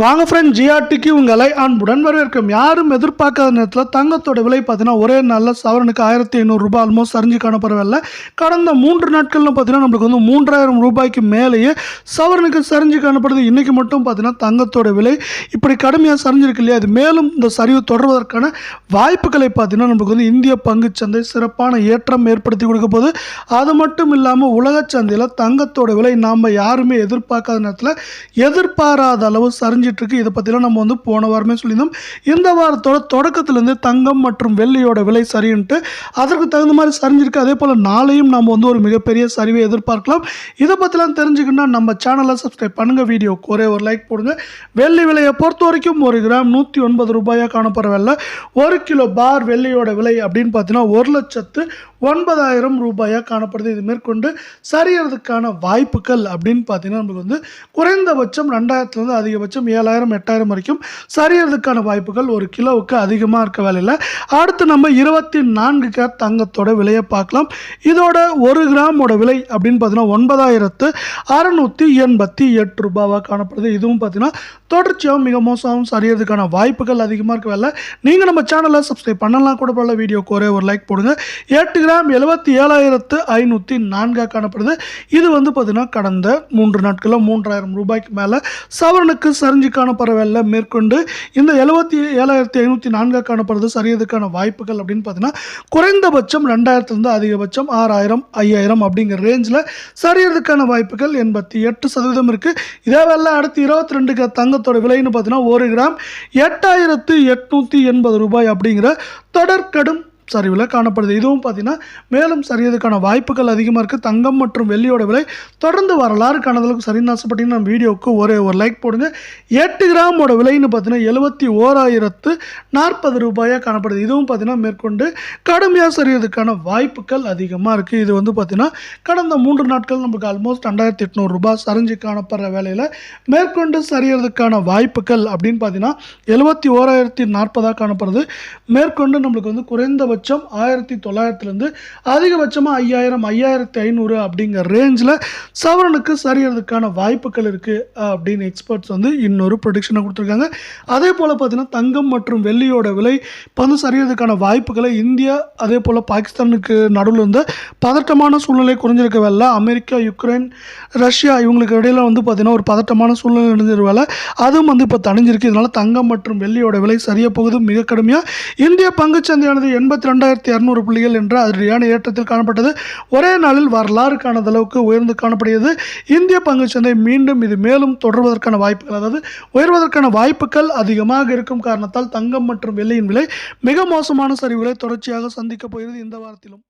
வாங்க ஃப்ரெண்ட் ஜிஆர்டிக்கு உங்களை அன்புடன் வரவேற்கும். யாரும் எதிர்பார்க்காத நேரத்தில் தங்கத்தோட விலை பார்த்தீங்கன்னா ஒரே நாளில் சவரனுக்கு ஆயிரத்தி ஐநூறுரூபா ஆல்மோஸ்ட் சரிஞ்சு காணப்படவில்லை. கடந்த மூன்று நாட்களில் பார்த்தீங்கன்னா நம்மளுக்கு வந்து மூன்றாயிரம் ரூபாய்க்கு மேலேயே சவரனுக்கு சரிஞ்சு காணப்படுது. இன்றைக்கி மட்டும் பார்த்தீங்கன்னா தங்கத்தோட விலை இப்படி கடுமையாக சரிஞ்சிருக்கு இல்லையா? அது மேலும் இந்த சரிவு தொடர்வதற்கான வாய்ப்புகளை பார்த்தீங்கன்னா நம்மளுக்கு வந்து இந்திய பங்குச்சந்தை சிறப்பான ஏற்றம் ஏற்படுத்தி கொடுக்க போது அது மட்டும் இல்லாமல் உலக சந்தையில் தங்கத்தோட விலை நாம் யாருமே எதிர்பார்க்காத நேரத்தில் எதிர்பாராத அளவு சரிஞ்சு குறைஞ்சிட்ருக்கு இதை பற்றிலாம் நம்ம வந்து போன வாரமே சொல்லியிருந்தோம். இந்த வாரத்தோட தொடக்கத்துலேருந்து தங்கம் மற்றும் வெள்ளியோட விலை சரின்ட்டு அதற்கு தகுந்த மாதிரி சரிஞ்சிருக்கு. அதே போல் நாளையும் நம்ம வந்து ஒரு மிகப்பெரிய சரிவை எதிர்பார்க்கலாம். இதை பற்றிலாம் தெரிஞ்சுக்கணும்னா நம்ம சேனலை சப்ஸ்கிரைப் பண்ணுங்கள் வீடியோக்கு ஒரே ஒரு லைக் போடுங்க. வெள்ளி விலையை பொறுத்த வரைக்கும் ஒரு கிராம் நூற்றி ஒன்பது ரூபாயாக காணப்படுறவில்ல ஒரு கிலோ பார் வெள்ளியோட விலை அப்படின்னு பார்த்தீங்கன்னா ஒரு லட்சத்து ஒன்பதாயிரம் ரூபாயாக காணப்படுது. இது மேற்கொண்டு சரியறதுக்கான வாய்ப்புகள் அப்படின்னு பார்த்தீங்கன்னா நம்மளுக்கு வந்து குறைந்தபட்சம் ரெண்டாயிரத்துலேருந்து அதிகபட்சம் ஏழாயிரம் எட்டாயிரம் வரைக்கும் சரியறதுக்கான வாய்ப்புகள் ஒரு கிலோவுக்கு அதிகமாக இருக்க வேலையில் அடுத்து நம்ம இருபத்தி நான்கு கேர் தங்கத்தோட விலையை பார்க்கலாம். இதோட ஒரு கிராமோட விலை அப்படின்னு பார்த்தீங்கன்னா ஒன்பதாயிரத்து அறநூற்றி எண்பத்தி எட்டு ரூபாவாக காணப்படுது. இதுவும் பார்த்தீங்கன்னா தொடர்ச்சியாகவும் மிக மோசமாகவும் சரியறதுக்கான வாய்ப்புகள் அதிகமாக இருக்க வேலை. நீங்கள் நம்ம சேனலை சப்ஸ்கிரைப் பண்ணலாம். கூட போல வீடியோக்கு ஒரே ஒரு லைக் போடுங்க. எட்டு கிராம் எழுபத்தி ஏழாயிரத்து ஐநூற்றி நான்காக காணப்படுது. இது வந்து பார்த்தீங்கன்னா கடந்த மூன்று நாட்களில் மூன்றாயிரம் ரூபாய்க்கு மேலே சவரனுக்கு சரிஞ்சு காணப்படவில்லை மேற்கொண்டு இந்த எழுபத்தி ஏழாயிரத்தி ஐநூற்றி நான்காக காணப்படுறது சரியதுக்கான வாய்ப்புகள் அப்படின்னு பார்த்தீங்கன்னா குறைந்தபட்சம் ரெண்டாயிரத்துலேருந்து அதிகபட்சம் ஆறாயிரம் ஐயாயிரம் அப்படிங்கிற ரேஞ்சில் சரியறதுக்கான வாய்ப்புகள் எண்பத்தி எட்டு சதவீதம் இருக்குது இதே வேலை அடுத்து இருபத்தி ரெண்டு தங்கத்தோட விலைன்னு பார்த்தீங்கன்னா ஒரு கிராம் எட்டாயிரத்து எட்நூற்றி எண்பது ரூபாய் அப்படிங்கிற தொடர்கடும் சரிவில் காணப்படுது. இதுவும் பார்த்தீங்கன்னா மேலும் சரியதுக்கான வாய்ப்புகள் அதிகமாக இருக்குது தங்கம் மற்றும் வெள்ளியோட விலை தொடர்ந்து வரலாறு காணதளவுக்கு சரின்னு ஆசைப்பட்டீங்கன்னா நம்ம வீடியோவுக்கு ஒரே ஒரு லைக் போடுங்க. எட்டு கிராமோட விலைன்னு பார்த்தீங்கன்னா எழுபத்தி ஓராயிரத்து நாற்பது ரூபாயாக காணப்படுது. இதுவும் பார்த்தீங்கன்னா மேற்கொண்டு கடுமையாக சரியதுக்கான வாய்ப்புகள் அதிகமாக இருக்குது இது வந்து பார்த்திங்கன்னா கடந்த மூன்று நாட்கள் நமக்கு ஆல்மோஸ்ட் ரெண்டாயிரத்தி எட்நூறு ரூபாய் சரிஞ்சு காணப்படுற வேலையில் மேற்கொண்டு சரியறதுக்கான வாய்ப்புகள் அப்படின்னு பார்த்தீங்கன்னா எழுபத்தி ஓராயிரத்தி நாற்பதாக காணப்படுது. மேற்கொண்டு நம்மளுக்கு வந்து குறைந்தபட்சம் ஆயிரத்தி தொள்ளாயிரத்துலேருந்து அதிகபட்சமாக ஐயாயிரம் ஐயாயிரத்தி ஐநூறு அப்படிங்கிற ரேஞ்சில் சவரனுக்கு சரியறதுக்கான வாய்ப்புகள் இருக்குது அப்படின்னு எக்ஸ்பர்ட்ஸ் வந்து இன்னொரு ப்ரொடிக்ஷனை கொடுத்துருக்காங்க. அதே போல் பார்த்தீங்கன்னா தங்கம் மற்றும் வெள்ளியோட விலை இப்போ வந்து சரியறதுக்கான வாய்ப்புகளை இந்தியா அதே போல் பாகிஸ்தானுக்கு நடுவில் இருந்த பதட்டமான சூழ்நிலை குறைஞ்சிருக்க வேலை அமெரிக்கா யுக்ரைன் ரஷ்யா இவங்களுக்கு இடையில வந்து பார்த்தீங்கன்னா ஒரு பதட்டமான சூழ்நிலை இருந்திருக்க வேலை அதுவும் வந்து இப்போ தணிஞ்சிருக்கு. இதனால் தங்கம் மற்றும் வெள்ளியோட விலை சரியாக போகுது மிக கடுமையாக இந்திய பங்குச்சந்தையானது எண்பத்தி ரெண்டாயிரத்தி இரநூறு புள்ளிகள் என்ற அதிரடியான ஏற்றத்தில் காணப்பட்டது. ஒரே நாளில் வரலாறு காணாத அளவுக்கு உயர்ந்து காணப்படுகிறது. இந்திய பங்குச்சந்தை மீண்டும் இது மேலும் தொடர்வதற்கான வாய்ப்புகள் அதாவது உயர்வதற்கான வாய்ப்புகள் அதிகமாக இருக்கும் காரணத்தால் தங்கம் மற்றும் வெள்ளியின் விலை மிக மோசமான சரிவுகளை தொடர்ச்சியாக சந்திக்கப் போகிறது இந்த வாரத்திலும்.